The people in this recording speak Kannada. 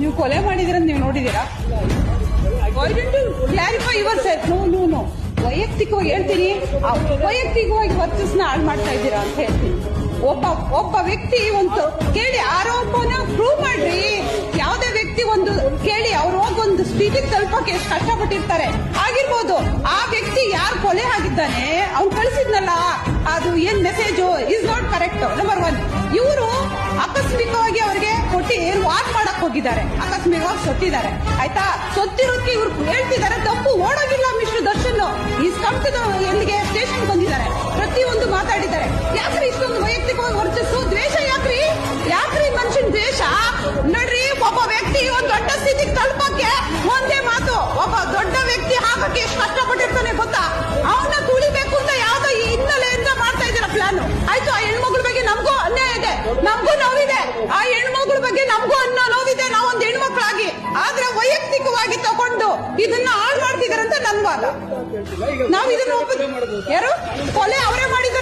ನೀವು ಕೊಲೆ ಮಾಡಿದಿರಂತ ನೀವು ನೋಡಿದೀರಾ clarify yourself no no no ವೈಯಕ್ತಿಕವಾಗಿ ಹೇಳ್ತೀನಿ. ಆ ವೈಯಕ್ತಿಕವಾಗಿ ವರ್ಚಸ್ನ ಹಾಳು ಮಾಡ್ತಾ ಇದ್ದೀರಾ ಅಂತ ಹೇಳ್ತೀನಿ. ಒಬ್ಬ ಒಬ್ಬ ವ್ಯಕ್ತಿ ಒಂದು ಕೇಳಿ ಆರೋಪನ ಪ್ರೂವ್ ಮಾಡ್ರಿ. ಯಾವುದೇ ವ್ಯಕ್ತಿ ಒಂದು ಕೇಳಿ ಅವ್ರು ಹೋಗೊಂದು ಒಂದು ಸ್ಥಿತಿಗೆ ತಲುಪಕ್ಕೆ ಎಷ್ಟು ಕಷ್ಟಪಟ್ಟಿರ್ತಾರೆ. ಆಗಿರ್ಬೋದು, ಆ ವ್ಯಕ್ತಿ ಯಾರು ಕೊಲೆ ಆಗಿದ್ದಾನೆ? ಅವ್ನು ಕಳಿಸಿದ್ನಲ್ಲ. ಅದು ಏನ್ message is not correct number one ಹೋಗಿದ್ದಾರೆ. ಅಕಸ್ಮಿಕವಾಗಿ ಸೊತ್ತಿದ್ದಾರೆ. ಆಯ್ತಾ? ಸತ್ತಿರೋಕೆ ಇವ್ರು ಹೇಳ್ತಿದ್ದಾರೆ, ತಪ್ಪು ಓಡೋಗಿಲ್ಲ ಮಿಸ್ಟರ್ ದರ್ಶನ್ ಈ ಸಂಸ್ಥೆ ಎಲ್ಲಿಗೆ ಸ್ಟೇಷನ್ ಬಂದಿದ್ದಾರೆ. ಪ್ರತಿಯೊಂದು ಮಾತಾಡಿದ್ದಾರೆ. ಯಾಕ್ರಿ ಇಷ್ಟೊಂದು ವೈಯಕ್ತಿಕವಾಗಿ ವರ್ಚಸ್ಸು? ದ್ವೇಷ ಯಾಕ್ರಿ? ಯಾಕ್ರಿ ಮನುಷ್ಯನ್ ದ್ವೇಷ? ನೋಡ್ರಿ, ಒಬ್ಬ ವ್ಯಕ್ತಿ ಒಂದ್ ದೊಡ್ಡ ಸ್ಥಿತಿಗೆ ತಲುಪಕ್ಕೆ ಒಂದೇ ಮಾತು. ಒಬ್ಬ ದೊಡ್ಡ ವ್ಯಕ್ತಿ ಹಾಕಕ್ಕೆ ಎಷ್ಟು ಕಷ್ಟಪಟ್ಟಿರ್ತಾನೆ ಗೊತ್ತಾ? ಅವನ ತುಳಿಬೇಕು ಅಂತ ಯಾವ್ದೋ ಈ ಹಿನ್ನೆಲೆಯಿಂದ ಮಾಡ್ತಾ ಇದ್ದಾರೆ ಪ್ಲಾನ್. ಆಯ್ತು, ಆ ಹೆಣ್ಮಗಳ ಬಗ್ಗೆ ನಮಗೂ ಅನ್ಯಾಯ ಇದೆ. ನಮಗೂ ನೋವಿದೆ. ಆ ಹೆಣ್ಮಗಳ ಬಗ್ಗೆ ನಮಗೂ ಅನ್ನೋ ಇದನ್ನ ಹಾಳು ಮಾಡ್ತಿದಾರಂತ ನನ್ ವಾದ. ನಾವ್ ಇದನ್ನ ಯಾರು? ಕೊಲೆ ಅವರೇ ಮಾಡಿದ್ದಾರೆ